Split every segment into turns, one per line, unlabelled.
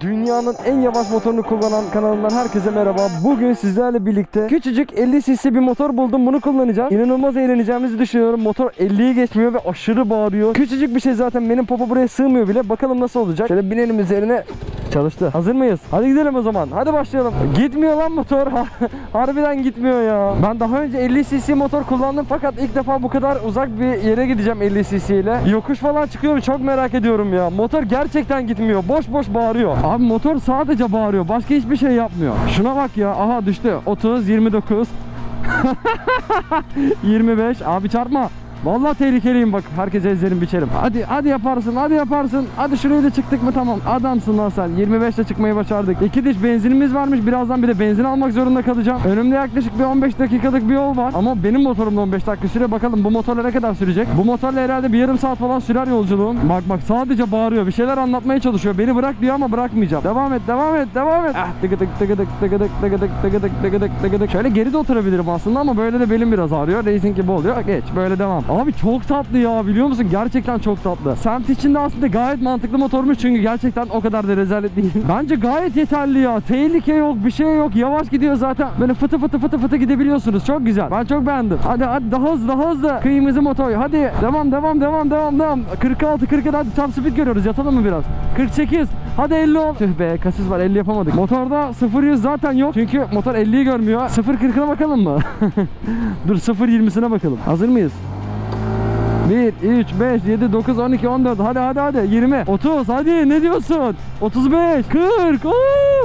Dünyanın en yavaş motorunu kullanan kanalından herkese merhaba. Bugün sizlerle birlikte küçücük 50 cc bir motor buldum. Bunu kullanacağız. İnanılmaz eğleneceğimizi düşünüyorum. Motor 50'yi geçmiyor ve aşırı bağırıyor. Küçücük bir şey zaten benim popo buraya sığmıyor bile. Bakalım nasıl olacak. Şöyle binelim üzerine. Çalıştı. Hazır mıyız? Hadi gidelim o zaman. Hadi başlayalım. Gitmiyor lan motor. Harbiden gitmiyor ya. Ben daha önce 50 cc motor kullandım fakat ilk defa bu kadar uzak bir yere gideceğim 50 cc ile. Yokuş falan çıkıyor mu çok merak ediyorum ya. Motor gerçekten gitmiyor. Boş boş bağırıyor. Abi motor sadece bağırıyor. Başka hiçbir şey yapmıyor. Şuna bak ya. Aha düştü. 30, 29. 25. Abi çarpma. Vallahi tehlikeliyim bak. Herkese ezlerim biçerim. Hadi hadi yaparsın. Hadi yaparsın. Hadi şuraya da çıktık mı tamam. Adamsın lan sen. 25'te çıkmayı başardık. İki diş benzinimiz varmış. Birazdan bir de benzin almak zorunda kalacağım. Önümde yaklaşık bir 15 dakikalık bir yol var. Ama benim motorumda 15 dakika süre. Bakalım bu motorla ne kadar sürecek? Bu motorla herhalde bir yarım saat falan sürer yolculuğum. Bak bak sadece bağırıyor. Bir şeyler anlatmaya çalışıyor. Beni bırak diyor ama bırakmayacağım. Devam et, devam et, devam et. Ah tıkıdık tıkıdık tıkıdık tıkıdık tıkıdık tıkıdık tıkıdık. Şöyle geri de oturabilirim aslında ama böyle de belim biraz ağrıyor. Racing gibi oluyor. Geç böyle devam. Abi çok tatlı ya biliyor musun? Gerçekten çok tatlı. Semt içinde aslında gayet mantıklı motormuş çünkü gerçekten o kadar da rezalet değil. Bence gayet yeterli ya. Tehlike yok, bir şey yok. Yavaş gidiyor zaten. Böyle fıtı fıtı fıtı fıtı gidebiliyorsunuz. Çok güzel. Ben çok beğendim. Hadi hadi daha hızlı daha hızlı. Kıyımızı motor. Hadi devam devam devam devam devam. 46 47 hadi tam speed görüyoruz. Yatalım mı biraz? 48. Hadi 50 ol. Tüh be kasis var 50 yapamadık. Motorda 0 100 zaten yok. Çünkü motor 50'yi görmüyor. 0 40'ına bakalım mı? Dur 0 20'sine bakalım. Hazır mıyız? 1, 3, 5, 7, 9, 12, 14 hadi hadi hadi. 20, 30 hadi ne diyorsun? 35, 40 Oo,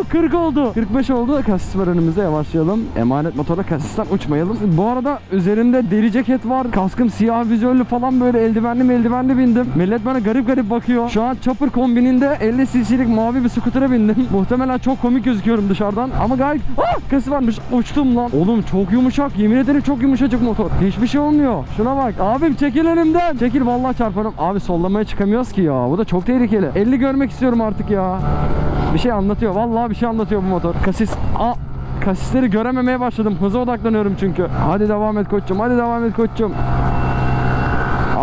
40 oldu. 45 oldu. Kasis var önümüzde. Yavaşlayalım. Emanet motorla kasisten uçmayalım. Bu arada üzerimde deri ceket var. Kaskım siyah vizörlü falan böyle eldivenli eldivenli bindim. Millet bana garip garip bakıyor. Şu an chopper kombininde 50 cc'lik mavi bir skutura bindim. Muhtemelen çok komik gözüküyorum dışarıdan. Ama gayet ah kasis varmış. Uçtum lan. Oğlum çok yumuşak. Yemin ederim çok yumuşacık motor. Hiçbir şey olmuyor. Şuna bak. Abim çekil önümden. Çekil vallahi çarparım. Abi sollamaya çıkamıyoruz ki ya. Bu da çok tehlikeli. 50 görmek istiyorum artık ya Bir şey anlatıyor vallahi bir şey anlatıyor bu motor Kasis Aa Kasisleri görememeye başladım hıza odaklanıyorum çünkü Hadi devam et koçum hadi devam et koçum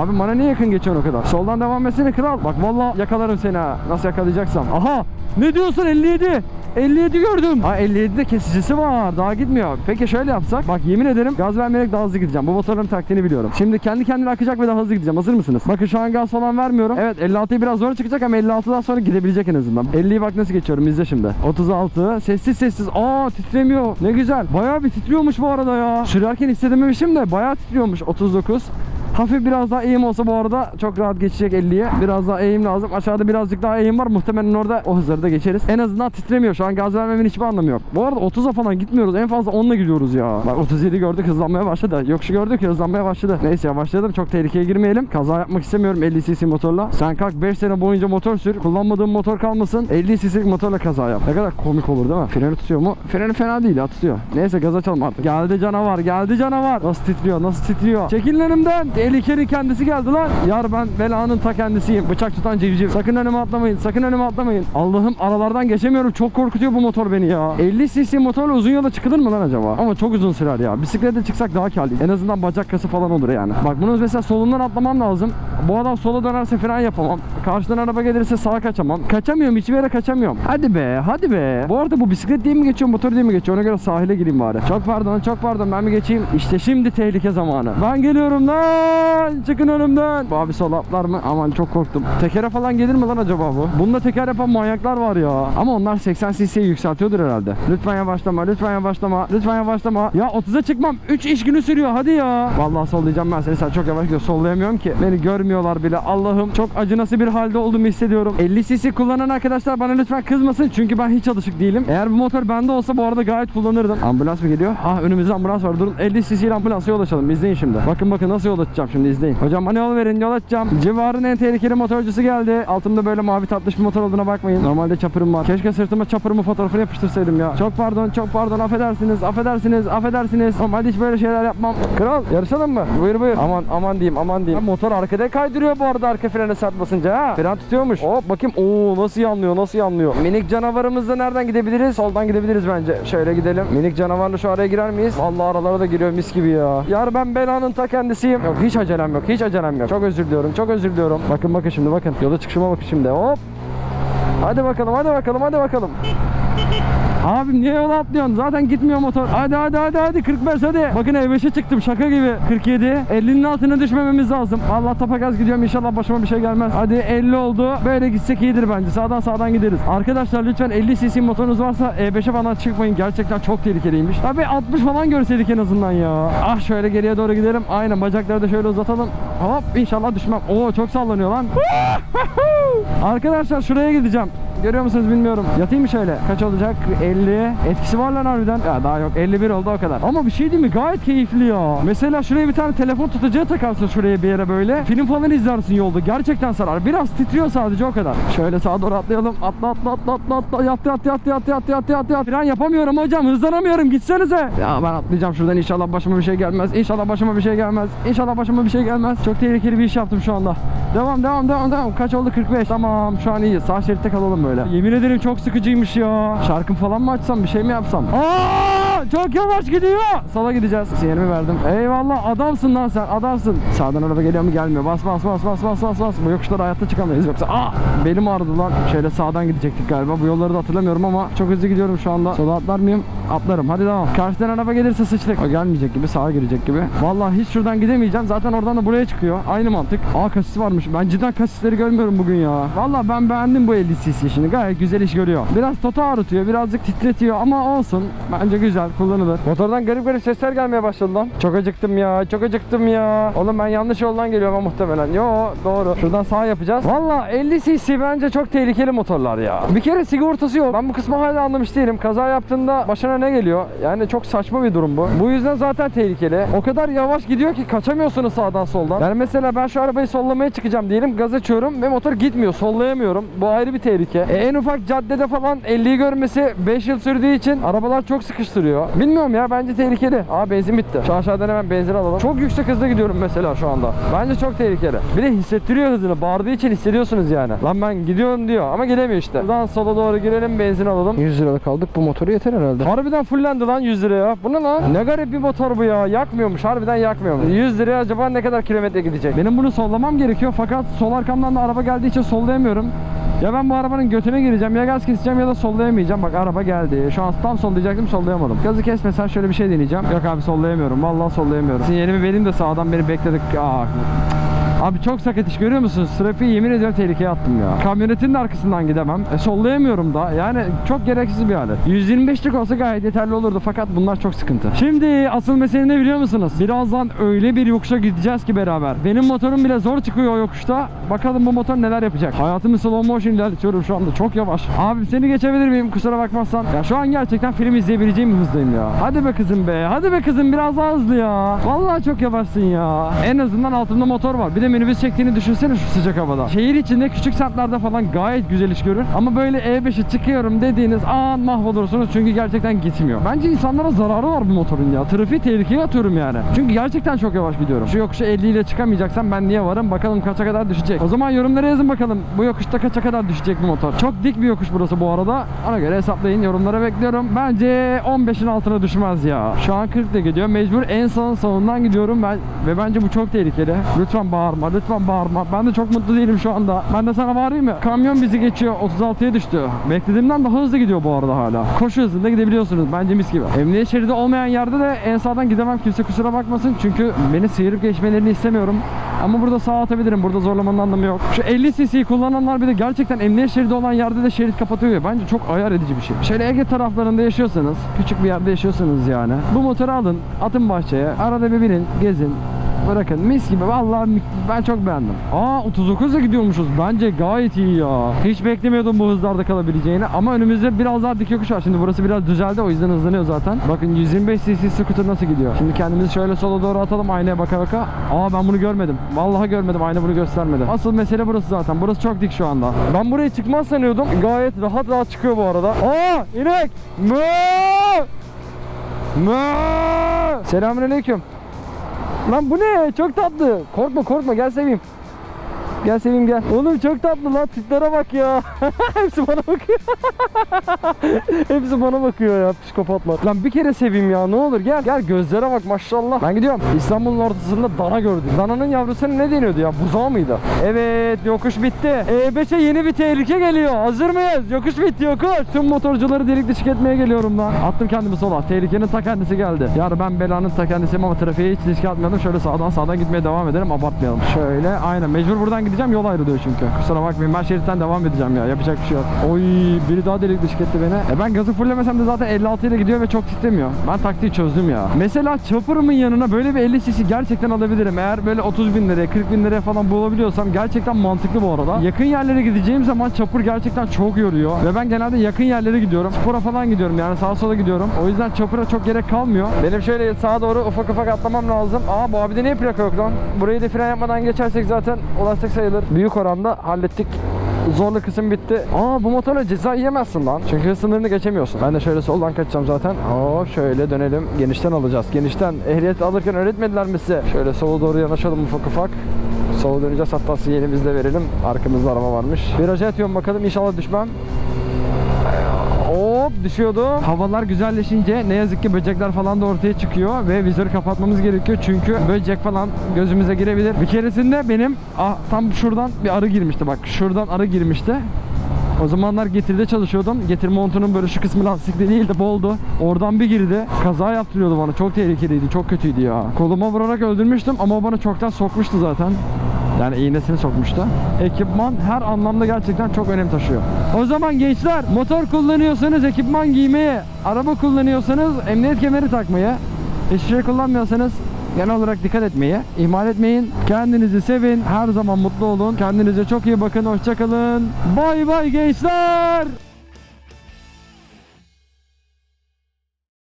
Abi bana niye yakın geçiyorsun o kadar? Soldan devam etsene kral. Bak vallahi yakalarım seni ha. Nasıl yakalayacaksam. Aha! Ne diyorsun 57? 57 gördüm. Ha 57'de kesicisi var. Daha gitmiyor. Peki şöyle yapsak. Bak yemin ederim gaz vermeyerek daha hızlı gideceğim. Bu motorların taktiğini biliyorum. Şimdi kendi kendine akacak ve daha hızlı gideceğim. Hazır mısınız? Bakın şu an gaz falan vermiyorum. Evet 56'yı biraz zor çıkacak ama 56'dan sonra gidebilecek en azından. 50'yi bak nasıl geçiyorum. İzle şimdi. 36. Sessiz sessiz. Aa titremiyor. Ne güzel. Bayağı bir titriyormuş bu arada ya. Sürerken hissedememişim de bayağı titriyormuş. 39. Hafif biraz daha eğim olsa bu arada çok rahat geçecek 50'ye. Biraz daha eğim lazım. Aşağıda birazcık daha eğim var. Muhtemelen orada o hızları da geçeriz. En azından titremiyor. Şu an gaz vermemin hiçbir anlamı yok. Bu arada 30'a falan gitmiyoruz. En fazla 10'la gidiyoruz ya. Bak 37 gördük hızlanmaya başladı. Yokuşu gördük hızlanmaya başladı. Neyse yavaşladım. Çok tehlikeye girmeyelim. Kaza yapmak istemiyorum 50 cc motorla. Sen kalk 5 sene boyunca motor sür. Kullanmadığın motor kalmasın. 50 cc'lik motorla kaza yap. Ne kadar komik olur değil mi? Freni tutuyor mu? Freni fena değil ya tutuyor. Neyse gaz açalım artık. Geldi canavar. Geldi canavar. Nasıl titriyor? Nasıl titriyor? Çekilin önümden. Tehlikenin kendisi geldi lan. Yar ben belanın ta kendisiyim. Bıçak tutan civciv. Sakın önüme atlamayın. Sakın önüme atlamayın. Allah'ım aralardan geçemiyorum. Çok korkutuyor bu motor beni ya. 50 cc motorla uzun yola çıkılır mı lan acaba? Ama çok uzun sürer ya. Bisiklete çıksak daha karlıyız. En azından bacak kası falan olur yani. Bak bunu mesela solundan atlamam lazım. Bu adam sola dönerse fren yapamam. Karşıdan araba gelirse sağa kaçamam. Kaçamıyorum. Hiçbir yere kaçamıyorum. Hadi be. Hadi be. Bu arada bu bisiklet diye mi geçiyor motor diye mi geçiyor? Ona göre sahile gireyim bari. Çok pardon. Çok pardon. Ben mi geçeyim? İşte şimdi tehlike zamanı. Ben geliyorum lan. Çıkın önümden. Bu abi sol atlar mı? Aman çok korktum. Tekere falan gelir mi lan acaba bu? Bunda teker yapan manyaklar var ya. Ama onlar 80 cc'yi yükseltiyordur herhalde. Lütfen yavaşlama. Lütfen yavaşlama. Lütfen yavaşlama. Ya 30'a çıkmam. 3 iş günü sürüyor. Hadi ya. Vallahi sollayacağım ben seni. Sen çok yavaş gidiyor. Sollayamıyorum ki. Beni görmüyorlar bile. Allah'ım çok acınası bir halde olduğumu hissediyorum. 50 cc kullanan arkadaşlar bana lütfen kızmasın. Çünkü ben hiç alışık değilim. Eğer bu motor bende olsa bu arada gayet kullanırdım. Ambulans mı geliyor? Ah önümüzde ambulans var. Durun 50 cc ile ambulansa yol açalım. İzleyin şimdi. Bakın bakın nasıl yol açacağım şimdi izleyin. Hocam bana yol verin yol açacağım. Civarın en tehlikeli motorcusu geldi. Altımda böyle mavi tatlış bir motor olduğuna bakmayın. Normalde çapırım var. Keşke sırtıma çapırımı fotoğrafını yapıştırsaydım ya. Çok pardon çok pardon affedersiniz affedersiniz affedersiniz. Ama hiç böyle şeyler yapmam. Kral yarışalım mı? Buyur buyur. Aman aman diyeyim aman diyeyim. Ha, motor arkada kaydırıyor bu arada arka frene sert basınca ha. Fren tutuyormuş. Hop bakayım. Oo nasıl yanlıyor nasıl yanlıyor. Minik canavarımızla nereden gidebiliriz? Soldan gidebiliriz bence. Şöyle gidelim. Minik canavarla şu araya girer miyiz? Vallahi aralara da giriyor mis gibi ya. Yar ben belanın ta kendisiyim. Yok hiç acelem yok. Hiç acelem yok. Çok özür diliyorum. Çok özür diliyorum. Bakın bakın şimdi bakın. Yola çıkışıma bakın şimdi. Hop. Hadi bakalım hadi bakalım hadi bakalım. Abim niye yola atlıyorsun? Zaten gitmiyor motor. Hadi hadi hadi hadi 45 hadi. Bakın E5'e çıktım şaka gibi. 47. 50'nin altına düşmememiz lazım. Vallahi tapa gaz gidiyorum inşallah başıma bir şey gelmez. Hadi 50 oldu. Böyle gitsek iyidir bence. Sağdan sağdan gideriz. Arkadaşlar lütfen 50 cc motorunuz varsa E5'e falan çıkmayın. Gerçekten çok tehlikeliymiş. Abi 60 falan görseydik en azından ya. Ah şöyle geriye doğru gidelim. Aynen bacakları da şöyle uzatalım. Hop inşallah düşmem. Oo çok sallanıyor lan. Arkadaşlar şuraya gideceğim. Görüyor musunuz bilmiyorum. Yatayım mı şöyle? Kaç olacak? 50. Etkisi var lan harbiden. Ya daha yok. 51 oldu o kadar. Ama bir şey değil mi? Gayet keyifli ya. Mesela şuraya bir tane telefon tutacağı takarsın şuraya bir yere böyle. Film falan izlersin yolda. Gerçekten sarar. Biraz titriyor sadece o kadar. Şöyle sağa doğru atlayalım. Atla atla atla atla atla. Yat yat yat yat yat yat yat yat. Fren yapamıyorum hocam. Hızlanamıyorum. Gitsenize. Ya ben atlayacağım şuradan. İnşallah başıma bir şey gelmez. İnşallah başıma bir şey gelmez. İnşallah başıma bir şey gelmez. Çok tehlikeli bir iş yaptım şu anda. Devam devam devam devam. Kaç oldu? 45. Tamam şu an iyi. Sağ şeritte kalalım böyle. Yemin ederim çok sıkıcıymış ya. Şarkım falan mı açsam bir şey mi yapsam? Aa, çok yavaş gidiyor. Sola gideceğiz. Sinyalimi verdim. Eyvallah adamsın lan sen adamsın. Sağdan araba geliyor mu gelmiyor. Bas bas bas bas bas bas bas. Bu yokuşlara hayatta çıkamayız yoksa. Aa, belim ağrıdı lan. Şöyle sağdan gidecektik galiba. Bu yolları da hatırlamıyorum ama çok hızlı gidiyorum şu anda. Sola atlar mıyım? Atlarım. Hadi devam. Karşıdan araba gelirse sıçtık. O gelmeyecek gibi sağa girecek gibi. Vallahi hiç şuradan gidemeyeceğim. Zaten oradan da buraya çıkıyor. Aynı mantık. Aa kasisi varmış. Ben cidden kasisleri görmüyorum bugün ya. Vallahi ben beğendim bu 50 cc. Gayet güzel iş görüyor. Biraz toto ağrıtıyor. Birazcık titretiyor ama olsun. Bence güzel. Kullanılır. Motordan garip garip sesler gelmeye başladı lan. Çok acıktım ya. Çok acıktım ya. Oğlum ben yanlış yoldan geliyorum ama muhtemelen. Yo doğru. Şuradan sağ yapacağız. Vallahi 50 cc bence çok tehlikeli motorlar ya. Bir kere sigortası yok. Ben bu kısmı hala anlamış değilim. Kaza yaptığında başına ne geliyor? Yani çok saçma bir durum bu. Bu yüzden zaten tehlikeli. O kadar yavaş gidiyor ki kaçamıyorsunuz sağdan soldan. Yani mesela ben şu arabayı sollamaya çıkacağım diyelim. Gaz açıyorum ve motor gitmiyor. Sollayamıyorum. Bu ayrı bir tehlike. E, en ufak caddede falan 50'yi görmesi 5 yıl sürdüğü için arabalar çok sıkıştırıyor. Bilmiyorum ya bence tehlikeli. Aa benzin bitti. Şu aşağıdan hemen benzin alalım. Çok yüksek hızda gidiyorum mesela şu anda. Bence çok tehlikeli. Bir de hissettiriyor hızını. Bağırdığı için hissediyorsunuz yani. Lan ben gidiyorum diyor ama gidemiyor işte. Buradan sola doğru girelim benzin alalım. 100 liralık aldık bu motoru yeter herhalde. Harbiden fullendi lan 100 liraya. Bu ne lan? Ne garip bir motor bu ya. Yakmıyormuş. Harbiden yakmıyormuş. 100 liraya acaba ne kadar kilometre gidecek? Benim bunu sollamam gerekiyor fakat sol arkamdan da araba geldiği için sollayamıyorum. Ya ben bu arabanın götüne gireceğim ya gaz keseceğim ya da sollayamayacağım. Bak araba geldi. Şu an tam sollayacaktım sollayamadım. Gazı kesmesen şöyle bir şey deneyeceğim. Yok abi sollayamıyorum. Vallahi sollayamıyorum. Sinyalimi vereyim de sağdan beni bekledik. Aa, Abi çok sakat iş görüyor musunuz? Trafiği yemin ediyorum tehlikeye attım ya. Kamyonetin de arkasından gidemem. E, sollayamıyorum da. Yani çok gereksiz bir alet. 125'lik olsa gayet yeterli olurdu fakat bunlar çok sıkıntı. Şimdi asıl mesele ne biliyor musunuz? Birazdan öyle bir yokuşa gideceğiz ki beraber. Benim motorum bile zor çıkıyor o yokuşta. Bakalım bu motor neler yapacak. Hayatımı slow motion ilerletiyorum şu anda. Çok yavaş. Abi seni geçebilir miyim? Kusura bakmazsan. Ya şu an gerçekten film izleyebileceğim hızdayım ya. Hadi be kızım be. Hadi be kızım biraz daha hızlı ya. Vallahi çok yavaşsın ya. En azından altımda motor var. Bir de minibüs çektiğini düşünsene şu sıcak havada. Şehir içinde küçük semtlerde falan gayet güzel iş görür. Ama böyle E5'e çıkıyorum dediğiniz an mahvolursunuz çünkü gerçekten gitmiyor. Bence insanlara zararı var bu motorun ya. Trafiği tehlikeye atıyorum yani. Çünkü gerçekten çok yavaş gidiyorum. Şu yokuşa 50 ile çıkamayacaksam ben niye varım? Bakalım kaça kadar düşecek. O zaman yorumlara yazın bakalım. Bu yokuşta kaça kadar düşecek bu motor. Çok dik bir yokuş burası bu arada. Ona göre hesaplayın. Yorumlara bekliyorum. Bence 15'in altına düşmez ya. Şu an 40 ile gidiyor. Mecbur en son sonundan gidiyorum ben ve bence bu çok tehlikeli. Lütfen bağırma. Lütfen bağırma. Ben de çok mutlu değilim şu anda. Ben de sana bağırayım mı? Kamyon bizi geçiyor. 36'ya düştü. Beklediğimden daha hızlı gidiyor bu arada hala. Koşu hızında gidebiliyorsunuz. Bence mis gibi. Emniyet şeridi olmayan yerde de en sağdan gidemem. Kimse kusura bakmasın. Çünkü beni sıyırıp geçmelerini istemiyorum. Ama burada sağ atabilirim. Burada zorlamanın anlamı yok. Şu 50 cc'yi kullananlar bir de gerçekten emniyet şeridi olan yerde de şerit kapatıyor ya. Bence çok ayar edici bir şey. Şöyle Ege taraflarında yaşıyorsanız, küçük bir yerde yaşıyorsanız yani. Bu motoru alın, atın bahçeye. Arada bir binin, gezin. Bırakın mis gibi vallahi ben çok beğendim. Aa 39 ile gidiyormuşuz. Bence gayet iyi ya. Hiç beklemiyordum bu hızlarda kalabileceğini ama önümüzde biraz daha dik yokuş var. Şimdi burası biraz düzeldi o yüzden hızlanıyor zaten. Bakın 125 cc scooter nasıl gidiyor. Şimdi kendimizi şöyle sola doğru atalım aynaya baka baka. Aa ben bunu görmedim. Vallahi görmedim. Ayna bunu göstermedi. Asıl mesele burası zaten. Burası çok dik şu anda. Ben buraya çıkmaz sanıyordum. Gayet rahat rahat çıkıyor bu arada. Aa inek. Mö! Mö! Selamünaleyküm. Lan bu ne? Çok tatlı. Korkma korkma gel seveyim. Gel Sevim gel. Oğlum çok tatlı lan tiplere bak ya. Hepsi bana bakıyor. Hepsi bana bakıyor ya psikopatlar. Lan bir kere seveyim ya ne olur gel. Gel gözlere bak maşallah. Ben gidiyorum. İstanbul'un ortasında dana gördüm. Dananın yavrusuna ne deniyordu ya? Buzağı mıydı? Evet yokuş bitti. E5'e yeni bir tehlike geliyor. Hazır mıyız? Yokuş bitti yokuş. Tüm motorcuları delik deşik etmeye geliyorum lan. Attım kendimi sola. Tehlikenin ta kendisi geldi. Yani ben belanın ta kendisiyim ama trafiğe hiç riske atmayalım. Şöyle sağdan sağdan gitmeye devam edelim. Abartmayalım. Şöyle aynen. Mecbur buradan gideceğim. Yol ayrılıyor çünkü. Kusura bakmayın. Ben şeritten devam edeceğim ya. Yapacak bir şey yok. Oy biri daha delik deşik etti beni. E ben gazı fullemesem de zaten 56 ile gidiyor ve çok titremiyor. Ben taktiği çözdüm ya. Mesela chopper'ımın yanına böyle bir 50 cc gerçekten alabilirim. Eğer böyle 30 bin liraya 40 bin liraya falan bulabiliyorsam gerçekten mantıklı bu arada. Yakın yerlere gideceğim zaman chopper gerçekten çok yoruyor. Ve ben genelde yakın yerlere gidiyorum. Spora falan gidiyorum yani sağa sola gidiyorum. O yüzden chopper'a çok gerek kalmıyor. Benim şöyle sağa doğru ufak ufak atlamam lazım. Aa bu abide niye plaka yok lan? Burayı da fren yapmadan geçersek zaten ulaştık sayılır. Büyük oranda hallettik. Zorlu kısım bitti. Aa bu motorla ceza yiyemezsin lan. Çünkü hız sınırını geçemiyorsun. Ben de şöyle soldan kaçacağım zaten. Hop şöyle dönelim. Genişten alacağız. Genişten. Ehliyet alırken öğretmediler mi size? Şöyle sola doğru yanaşalım ufak ufak. Sola döneceğiz hatta sinyalimizi de verelim. Arkamızda araba varmış. Viraja atıyorum bakalım inşallah düşmem. Hop düşüyordu. Havalar güzelleşince ne yazık ki böcekler falan da ortaya çıkıyor ve vizörü kapatmamız gerekiyor çünkü böcek falan gözümüze girebilir. Bir keresinde benim ah, tam şuradan bir arı girmişti bak şuradan arı girmişti. O zamanlar getiride çalışıyordum. Getir montunun böyle şu kısmı lastikli değildi boldu. Oradan bir girdi. Kaza yaptırıyordu bana. Çok tehlikeliydi. Çok kötüydü ya. Koluma vurarak öldürmüştüm ama o bana çoktan sokmuştu zaten. Yani iğnesini sokmuştu. Ekipman her anlamda gerçekten çok önem taşıyor. O zaman gençler motor kullanıyorsanız ekipman giymeyi, araba kullanıyorsanız emniyet kemeri takmayı, hiçbir şey kullanmıyorsanız genel olarak dikkat etmeyi ihmal etmeyin. Kendinizi sevin. Her zaman mutlu olun. Kendinize çok iyi bakın. Hoşçakalın. Bay bay gençler.